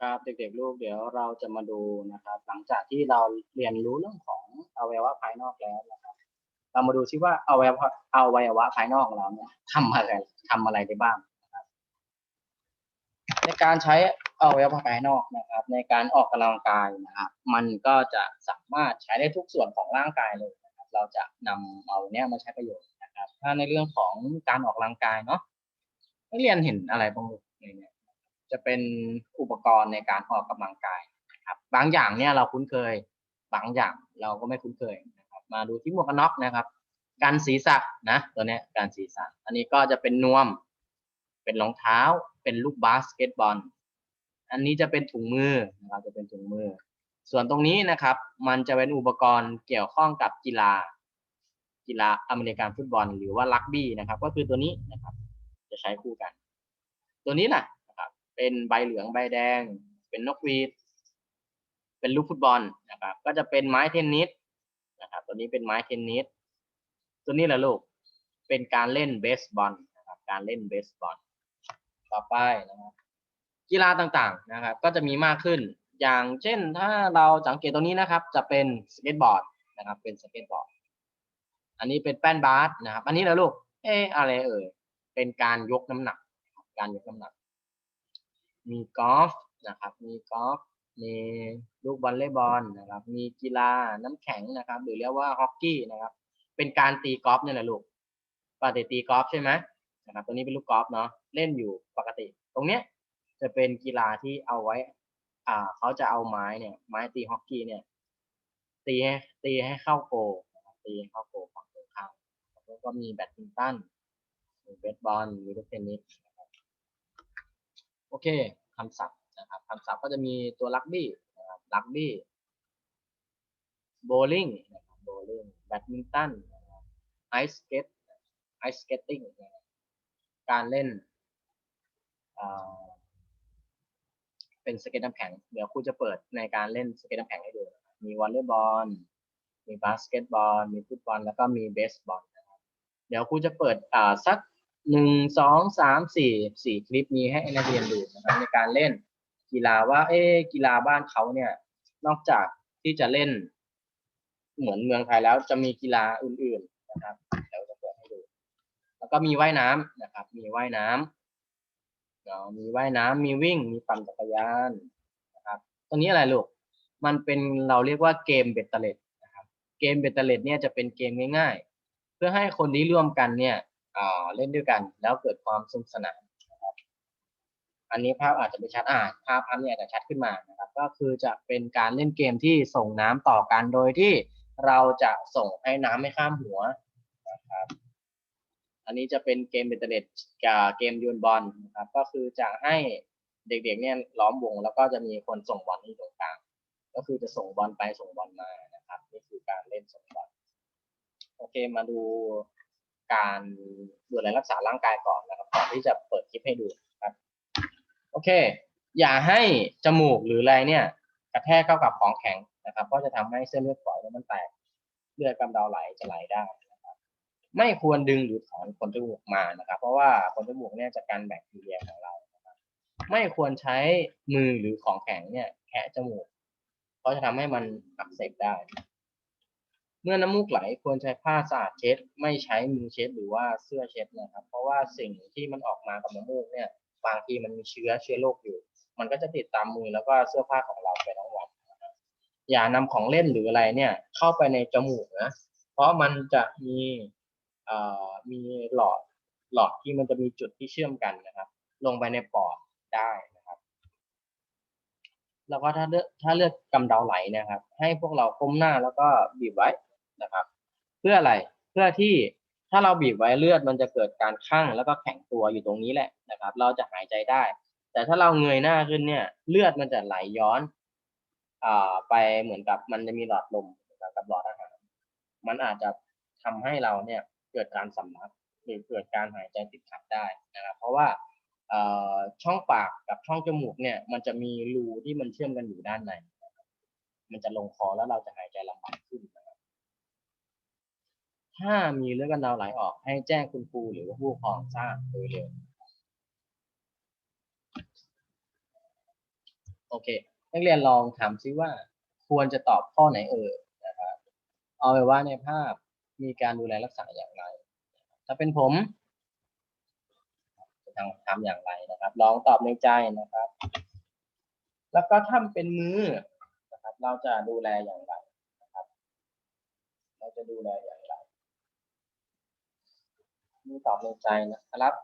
ครับเด็กๆลูกเดี๋ยวเราจะมาดูนะครับ หลังจากที่เราเรียนรู้เรื่องของอวัยวะภายนอกแล้วนะครับ เรามาดูซิว่าอวัยวะอวัยวะภายนอกของเราเนี่ยทำอะไรทำอะไรได้บ้างนะครับ ในการใช้อวัยวะภายนอกนะครับ ในการออกกำลังกายนะครับ มันก็จะสามารถใช้ได้ทุกส่วนของร่างกายเลยนะครับ เราจะนำเอาเนี้ยมาใช้ประโยชน์นะครับ ถ้าในเรื่องของการออกกำลังกายเนาะนักเรียนเห็นอะไรบ้างลูกในเนี้ย จะเป็นอุปกรณ์ในการออกกำลังกายนะครับ บางอย่างเนี่ยเราคุ้นเคย บางอย่างเราก็ไม่คุ้นเคยนะครับ มาดูที่หมวกกันน็อกนะครับการศีรษะนะตัวนี้การศีรษะ อันนี้ก็จะเป็นนวม เป็นรองเท้า เป็นลูกบาสเกตบอล อันนี้จะเป็นถุงมือนะครับจะเป็นถุงมือ ส่วนตรงนี้นะครับ มันจะเป็นอุปกรณ์เกี่ยวข้องกับกีฬา กีฬาอเมริกันฟุตบอล หรือว่ารักบี้นะครับ ก็คือตัวนี้นะครับ จะใช้คู่กัน ตัวนี้น่ะ เป็นใบเหลืองใบแดง เป็นนกหวีด เป็นลูกฟุตบอลนะครับ ก็จะเป็นไม้เทนนิสนะครับ ตัวนี้เป็นไม้เทนนิส ตัวนี้แหละลูก เป็นการเล่นเบสบอลนะครับ การเล่นเบสบอล ต่อไปนะครับ กีฬาต่างๆนะครับ ก็จะมีมากขึ้น อย่างเช่นถ้าเราสังเกตตรงนี้นะครับ จะเป็นสเก็ตบอร์ดนะครับ เป็นสเก็ตบอร์ด อันนี้เป็นแป้นบาสนะครับ อันนี้แหละลูก เอ๊ะอะไรเอ่ย เป็นการยกน้ำหนัก การยกน้ำหนัก มีกอล์ฟนะครับ มีกอล์ฟมีลูกบอลเล่บอลนะครับ มีกีฬาน้ำแข็งนะครับ หรือเรียกว่าฮอกกี้นะครับ เป็นการตีกอล์ฟเนี่ยแหละลูกปกติตีกอล์ฟใช่ไหมนะครับ ตัวนี้เป็นลูกกอล์ฟเนาะเล่นอยู่ปกติ ตรงเนี้ยจะเป็นกีฬาที่เอาไว้ อ่าเขาจะเอาไม้เนี่ย ไม้ตีฮอกกี้เนี่ย ตีให้ตีให้เข้าโกนะครับตีให้เข้าโกฝั่งตรงข้ามแล้วก็มีแบดมินตันมีเบสบอลมีลูกเทนนิสโอเค คำศัพท์นะครับคำศัพท์ก็จะมีตัวลักบี้นะครับลักบี้โบลิ่งนะครับโบลิ่งแบดมินตันไอสเกตไอสเกตติ้งการเล่นเป็นสเก็ตน้ำแข็ง เดี๋ยวครูจะเปิดในการเล่นสเก็ตน้ำแข็งให้ดู มีวอลเลย์บอล มีบาสเกตบอล มีฟุตบอล แล้วก็มีเบสบอลนะครับ เดี๋ยวครูจะเปิดอ่าสัก หนึ่งสองสามสี่สี่คลิปนี้ให้นักเรียนดูนะครับในการเล่นกีฬาว่า เอ๊กีฬาบ้านเขาเนี่ย นอกจากที่จะเล่น เหมือนเมืองไทยแล้วจะมีกีฬาอื่น ๆนะครับเดี๋ยวจะเปิดให้ดู แล้วก็มีว่ายน้ำนะครับ มีว่ายน้ำเนาะมีว่ายน้ำมีวิ่ง มีปั่นจักรยานนะครับตัวนี้อะไรลูกมันเป็นเราเรียกว่าเกมเบตเตเลตนะครับ เกมเบตเตเลตเนี่ยจะเป็นเกมง่าย ๆ เพื่อให้คนที่ร่วมกันเนี่ย เล่นด้วยกันแล้วเกิดความสนุกสนานนะครับ อันนี้ภาพอาจจะไม่ชัดอ่าภาพภาพนี้อาจจะชัดขึ้นมานะครับ ก็คือจะเป็นการเล่นเกมที่ส่งน้ำต่อกันโดยที่เราจะส่งให้น้ำไม่ข้ามหัวนะครับ อันนี้จะเป็นเกมเบตเตอร์เน็ตกับเกมโยนบอลนะครับ ก็คือจะให้เด็กๆเนี่ยล้อมวง แล้วก็จะมีคนส่งบอลที่ตรงกลาง ก็คือจะส่งบอลไปส่งบอลมานะครับ นี่คือการเล่นส่งบอลโอเคมาดู การดูแลรักษาร่างกายก่อนนะครับก่อนที่จะเปิดคลิปให้ดูครับโอเค อย่าให้จมูกหรืออะไรเนี่ยกระแทกเข้ากับของแข็งนะครับ ก็จะทำให้เส้นเลือดฝอยมันแตกเลือดกำเดาไหลจะไหลได้นะครับ ไม่ควรดึงหรือถอนขนจมูกมานะครับ เพราะว่าขนจมูกเนี่ยจะการแบคทีเรียของเรานะครับไม่ควรใช้มือหรือของแข็งเนี่ยแคะจมูกเพราะจะทำให้มันอักเสบได้ เมื่อน้ำมูกไหลควรใช้ผ้าสะอาดเช็ด ไม่ใช้มือเช็ดหรือว่าเสื้อเช็ดนะครับ เพราะว่าสิ่งที่มันออกมากับน้ำมูกเนี่ยบางทีมันมีเชื้อเชื้อโรคอยู่ มันก็จะติดตามมือแล้วก็เสื้อผ้าของเราไปทั้งวันอย่านำของเล่นหรืออะไรเนี่ยเข้าไปในจมูกนะเพราะมันจะมีเอ่อมีหลอดหลอดที่มันจะมีจุดที่เชื่อมกันนะครับ ลงไปในปอดได้นะครับ แล้วก็ถ้าเลือกถ้าเลือกกำเดาไหลนะครับ ให้พวกเราก้มหน้าแล้วก็บีบไว้ นะครับ เพื่ออะไรเพื่อที่ถ้าเราบีบไว้เลือดมันจะเกิดการคั่งแล้วก็แข็งตัวอยู่ตรงนี้แหละนะครับ เราจะหายใจได้ แต่ถ้าเราเงยหน้าขึ้นเนี่ย เลือดมันจะไหลย้อนอ่าไปเหมือนกับมันจะมีหลอดลมกับหลอดอาหารมันอาจจะทำให้เราเนี่ยเกิดการสำลักหรือเกิดการหายใจติดขัดได้นะครับ เพราะว่าช่องปากกับช่องจมูกเนี่ย มันจะมีรูที่มันเชื่อมกันอยู่ด้านในมันจะลงคอแล้วเราจะหายใจลำบาก ถ้ามีเลือดกำเดาไหลออกให้แจ้งคุณครูหรือว่าผู้ปกครองทราบโดยเร็วโอเค นักเรียนลองถามซิว่าควรจะตอบข้อไหนเอ่ยนะครับเอาไว้ว่าในภาพมีการดูแลรักษาอย่างไร ถ้าเป็นผมจะทำทำอย่างไรนะครับ ลองตอบในใจนะครับ แล้วก็ถ้าเป็นมือนะครับ เราจะดูแลอย่างไรนะครับ เราจะดูแลอย่าง ไรมีตอบในใจนะครับ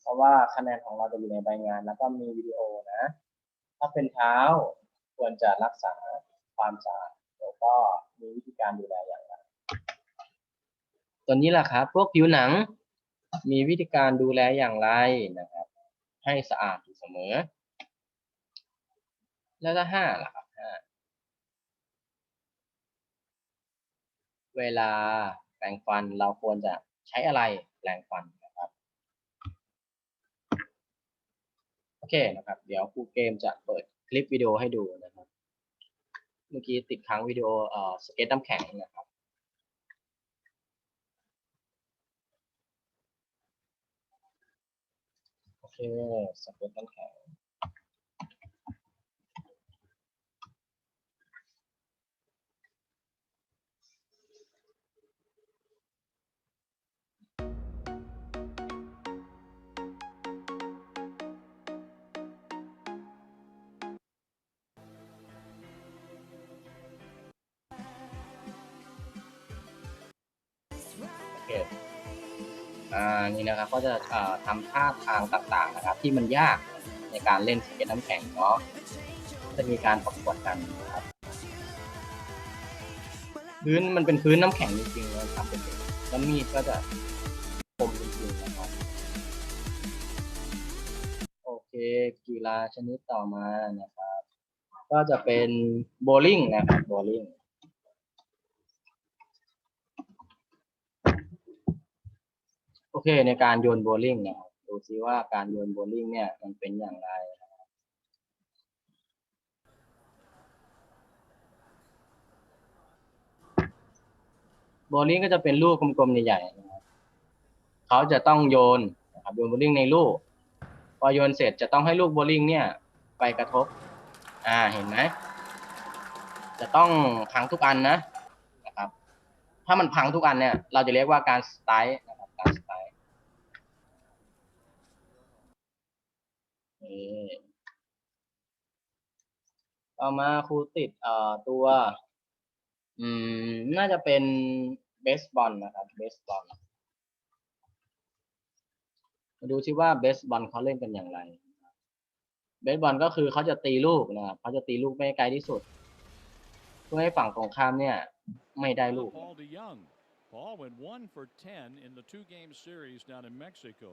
เพราะว่าคะแนนของเราจะอยู่ในใบงาน แล้วก็มีวิดีโอนะ ถ้าเป็นเท้าควรจะรักษาความสะอาดแล้วก็มีวิธีการดูแลอย่างไรตัวนี้แหละครับ พวกผิวหนัง มีวิธีการดูแลอย่างไรนะครับ ให้สะอาดอยู่เสมอ แล้วถ้าห้าล่ะครับห้าเวลาแปรงฟันเราควรจะ ใช้อะไรแปรงฟันนะครับโอเคนะครับ เดี๋ยวครูเกมจะเปิดคลิปวิดีโอให้ดูนะครับ เมื่อกี้ติดค้างวิดีโอเอ่อสเก็ตน้ำแข็งนะครับโอเคสเก็ตน้ำแข็ง คอ่านี่นะครับก็จะทำท่าทางต่างๆนะครับ ที่มันยากในการเล่นสเก็ตน้ำแข็งเนาะจะมีการประกวดกันนะครับ พื้นมันเป็นพื้นน้ำแข็งจริงๆเลยครับเป็นแล้วมีดก็จะคมจริงๆนะครับโอเคกีฬาชนิดต่อมานะครับ ก็จะเป็นโบว์ลิ่งนะครับโบว์ลิ่ง โอเค ในการโยนโบลิ่งนะครับดูซิว่าการโยนโบลิ่งเนี่ยมันเป็นอย่างไรโบลิ่งก็จะเป็นลูกกลมๆใหญ่ๆเขาจะต้องโยนนะครับโยนโบลิ่งในลูก พอโยนเสร็จจะต้องให้ลูกโบลิ่งเนี่ย ไปกระทบ อ่าเห็นไหมจะต้องพังทุกอันนะนะครับ ถ้ามันพังทุกอันเนี่ย เราจะเรียกว่าการสไตล์นะครับการสไตล์นี่ ต่อมาครูติดเอ่อตัว อืม น่าจะเป็นเบสบอลนะครับเบสบอลมาดูซิว่าเบสบอลเขาเล่นกันอย่างไรเบสบอลก็คือเขาจะตีลูกนะครับเขาจะตีลูกไม่ไกลที่สุด เพื่อให้ฝั่งตรงข้ามเนี่ย ไม่ได้ลูก Paul DeYoung. Paul went one for 10 in the two game series down in Mexico.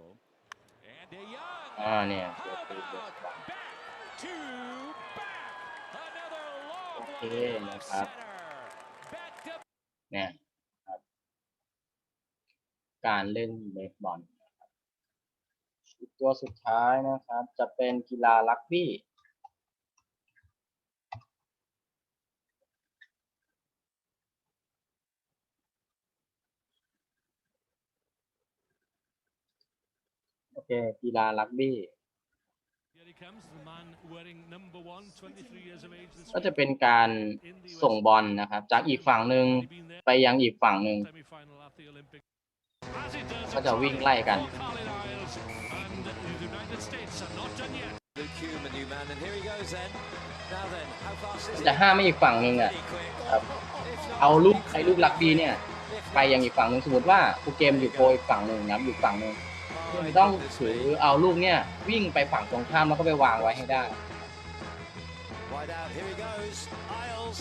And DeYoung. อ่าเนี่ย How ตัวตีเบส about บอล back to back? Another long โอเค one to นะ left ครับ center. Back to เนี่ยครับ การเล่นเบสบอลนะครับอีกตัวสุดท้ายนะครับ จะเป็นกีฬารักบี้ คกีฬารักบี้ก็จะเป็นการส่งบอลนะครับ จากอีกฝั่งหนึ่งไปยังอีกฝั่งหนึ่งก็จะวิ่งไล่กัน จะห้ามไม่อีกฝั่งหนึ่งอะเอาลูกใอ้ลูกลักบี้เนี่ย ไปยังอีกฝั่งหนึ่งสมมติว่าผู้เกมอยู่โพอีกฝั่งหนึ่งนะอยู่ฝั่งหนึ่ง My คุณต้องถือเอาลูกเนี่ยวิ่งไปฝั่งตรงข้ามแล้วก็ไปวางไว้ให้ได้ Wide out, here he goes. Isles.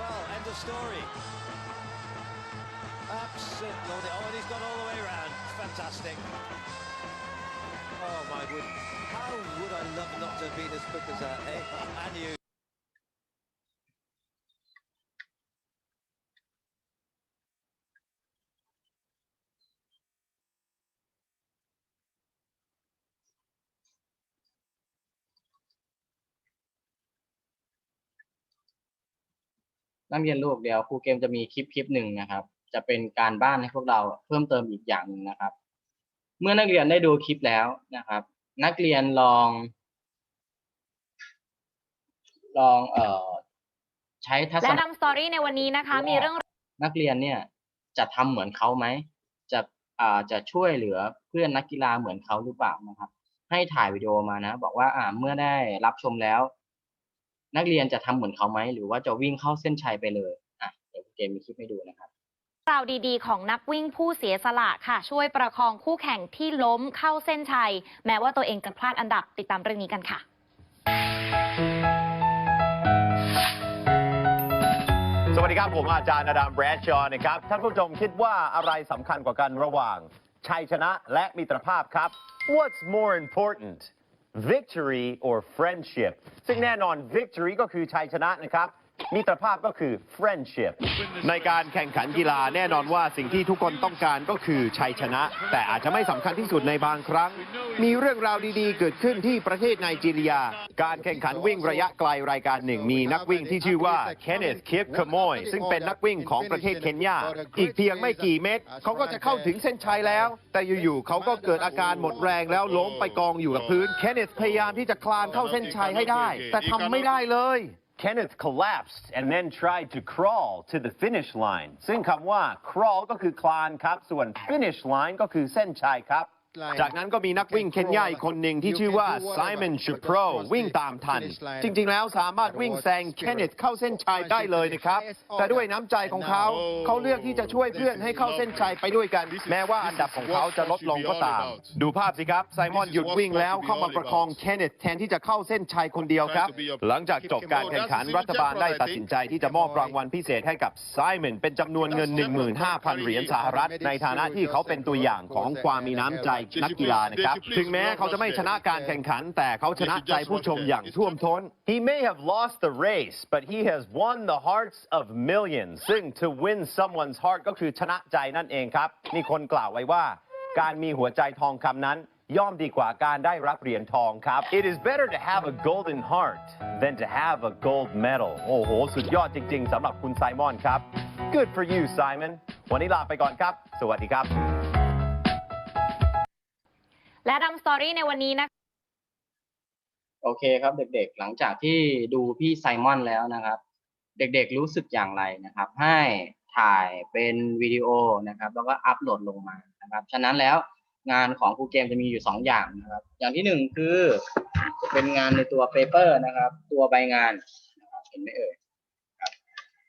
well, end of story. Absolutely. Oh, and he's gone all the way around. Fantastic. Oh, my word. How would I love not to have been as quick as that, eh? And you. นักเรียนลูกเดี๋ยวครูเกมจะมีคลิปคลิปหนึ่งนะครับ จะเป็นการบ้านให้พวกเราเพิ่มเติมอีกอย่างหนึ่งนะครับ เมื่อนักเรียนได้ดูคลิปแล้วนะครับ นักเรียนลอง ลองเอ่อใช้ทัศและนนำสตอรี่ในวันนี้นะคะ มีเรื่อง นักเรียนเนี่ยจะทำเหมือนเขาไหมจะอ่าจะช่วยเหลือเพื่อนนักกีฬาเหมือนเขาหรือเปล่านะครับ ให้ถ่ายวิดีโอมานะ บอกว่าอ่าเมื่อได้รับชมแล้ว นักเรียนจะทำเหมือนเขาไหมหรือว่าจะวิ่งเข้าเส้นชัยไปเลยอะเดี๋ยวเกมมีคลิปให้ดูนะครับราวดีๆ ของนักวิ่งผู้เสียสละค่ะ ช่วยประคองคู่แข่งที่ล้มเข้าเส้นชัย แม้ว่าตัวเองจะพลาดอันดับติดตามเรื่องนี้กันค่ะสวัสดีครับ ผมอาจารย์อดัมแบรดชอว์นะครับ ท่านผู้ชมคิดว่าอะไรสำคัญกว่ากันระหว่าง ชัยชนะและมิตรภาพครับ What's more important victory or friendship ซึ่งแน่นอน victory ก็คือชัยชนะนะครับ มิตรภาพก็คือ friendship ในการแข่งขันกีฬาแน่นอนว่าสิ่งที่ทุกคนต้องการก็คือชัยชนะ แต่อาจจะไม่สำคัญที่สุดในบางครั้ง มีเรื่องราวดีๆ เกิดขึ้นที่ประเทศไนจีเรีย การแข่งขันวิ่งระยะไกลรายการหนึ่ง มีนักวิ่งที่ชื่อว่า Kenneth Kip k a m o y ซึ่งเป็นนักวิ่งของประเทศเคนยาอีกเพียงไม่กี่เมตร เขาก็จะเข้าถึงเส้นชัยแล้ว แต่อยู่ๆเขาก็เกิดอาการหมดแรงแล้วล้มไปกองอยู่กับพื้น Kenneth พยายามที่จะคลานเข้าเส้นชัยให้ได้ แต่ทำไม่ได้เลย Kenneth collapsed and then tried to crawl to the finish line ซึ่งคำว่า crawl ก็คือคลานครับ ส่วน finish line ก็คือเส้นชัยครับ จากนั้นก็มีนักวิ่งเคนยาอีกคนหนึ่งที่ชื่อว่า Simon Chupro วิ่งตามทัน จริงๆแล้วสามารถวิ่งแซง Kenneth เข้าเส้นชัยได้เลยนะครับ แต่ด้วยน้ำใจของเขาเขาเลือกที่จะช่วยเพื่อนให้เข้าเส้นชัยไปด้วยกัน แม้ว่าอันดับของเขาจะลดลงก็ตาม ดูภาพสิครับไซมอนหยุดวิ่งแล้วเข้ามาประคอง Kenneth แทนที่จะเข้าเส้นชัยคนเดียวครับ หลังจากจบการแข่งขันรัฐบาลได้ตัดสินใจที่จะมอบรางวัลพิเศษให้กับไซมอนเป็นจำนวนเงิน 15,000 เหรียญสหรัฐ ในฐานะที่เขาเป็นตัวอย่างของความมีน้ำใจนักกีฬานะครับ ถึงแม้เขาจะไม่ชนะการแข่งขัน แต่เขาชนะใจผู้ชมอย่างท่วมท้น He may have lost the race but he has won the hearts of millions ซึ่ง to win someone's heart ก็คือชนะใจนั่นเองครับ มีคนกล่าวไว้ว่า การมีหัวใจทองคำนั้น ย่อมดีกว่าการได้รับเหรียญทองครับ It is better to have a golden heart than to have a gold medal โอ้โห สุดยอดจริง ๆสำหรับคุณไซมอนครับ Good for you Simon วันนี้ลาไปก่อนครับ สวัสดีครับ และนำสตอรี่ในวันนี้นะคะโอเคครับเด็กๆ หลังจากที่ดูพี่ไซมอนแล้วนะครับ เด็กๆรู้สึกอย่างไรนะครับ ให้ถ่ายเป็นวิดีโอนะครับ แล้วก็อัปโหลดลงมานะครับ ฉะนั้นแล้วงานของครูเกมจะมีอยู่สองอย่างนะครับ อย่างที่หนึ่งคือจะเป็นงานในตัวเปเปอร์นะครับ ตัวใบงานนะครับเห็นไหมเอ่ยครับ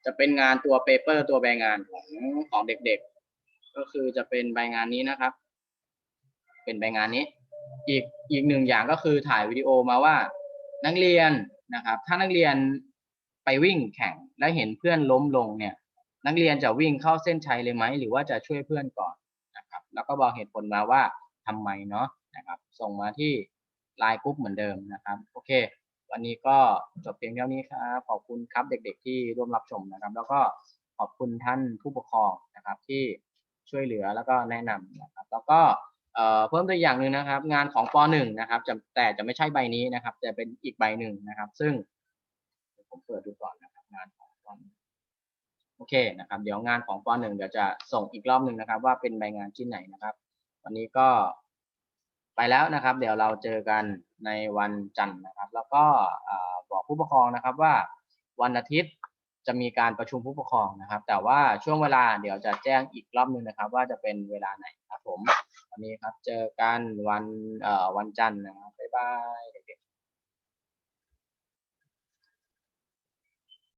จะเป็นงานตัวเปเปอร์ตัวใบงานของของเด็กๆ ก็คือจะเป็นใบงานนี้นะครับ เป็นใบงานนี้ อีกอีกหนึ่งอย่างก็คือถ่ายวิดีโอมาว่า นักเรียนนะครับ ถ้านักเรียนไปวิ่งแข่งและเห็นเพื่อนล้มลงเนี่ย นักเรียนจะวิ่งเข้าเส้นชัยเลยไหมหรือว่าจะช่วยเพื่อนก่อนนะครับ แล้วก็บอกเหตุผลมาว่าทำไมเนาะนะครับ ส่งมาที่ไลน์กรุ๊ปเหมือนเดิมนะครับโอเค วันนี้ก็จบเพียงเท่านี้ครับขอบคุณครับเด็ก ๆ ที่ร่วมรับชมนะครับ แล้วก็ขอบคุณท่านผู้ปกครองนะครับที่ช่วยเหลือแล้วก็แนะนำนะครับ แล้วก็ เพิ่มตัวอย่างหนึ่งนะครับ งานของป .1 นะครับแต่จะไม่ใช่ใบนี้นะครับ จะเป็นอีกใบหนึ่งนะครับ ซึ่งผมเปิดดูก่อนนะครับ งานของป .1 โอเคนะครับ เดี๋ยวงานของป .1 เดี๋ยวจะส่งอีกรอบหนึ่งนะครับ ว่าเป็นใบงานที่ไหนนะครับ วันนี้ก็ไปแล้วนะครับ เดี๋ยวเราเจอกันในวันจันทร์นะครับ แล้วก็บอกผู้ปกครองนะครับว่าวันอาทิตย์จะมีการประชุมผู้ปกครองนะครับ แต่ว่าช่วงเวลาเดี๋ยวจะแจ้งอีกรอบหนึ่งนะครับ ว่าจะเป็นเวลาไหนครับผม วันนี้ครับ เจอกันวันเอ่อวันจันทร์นะครับบ๊ายบาย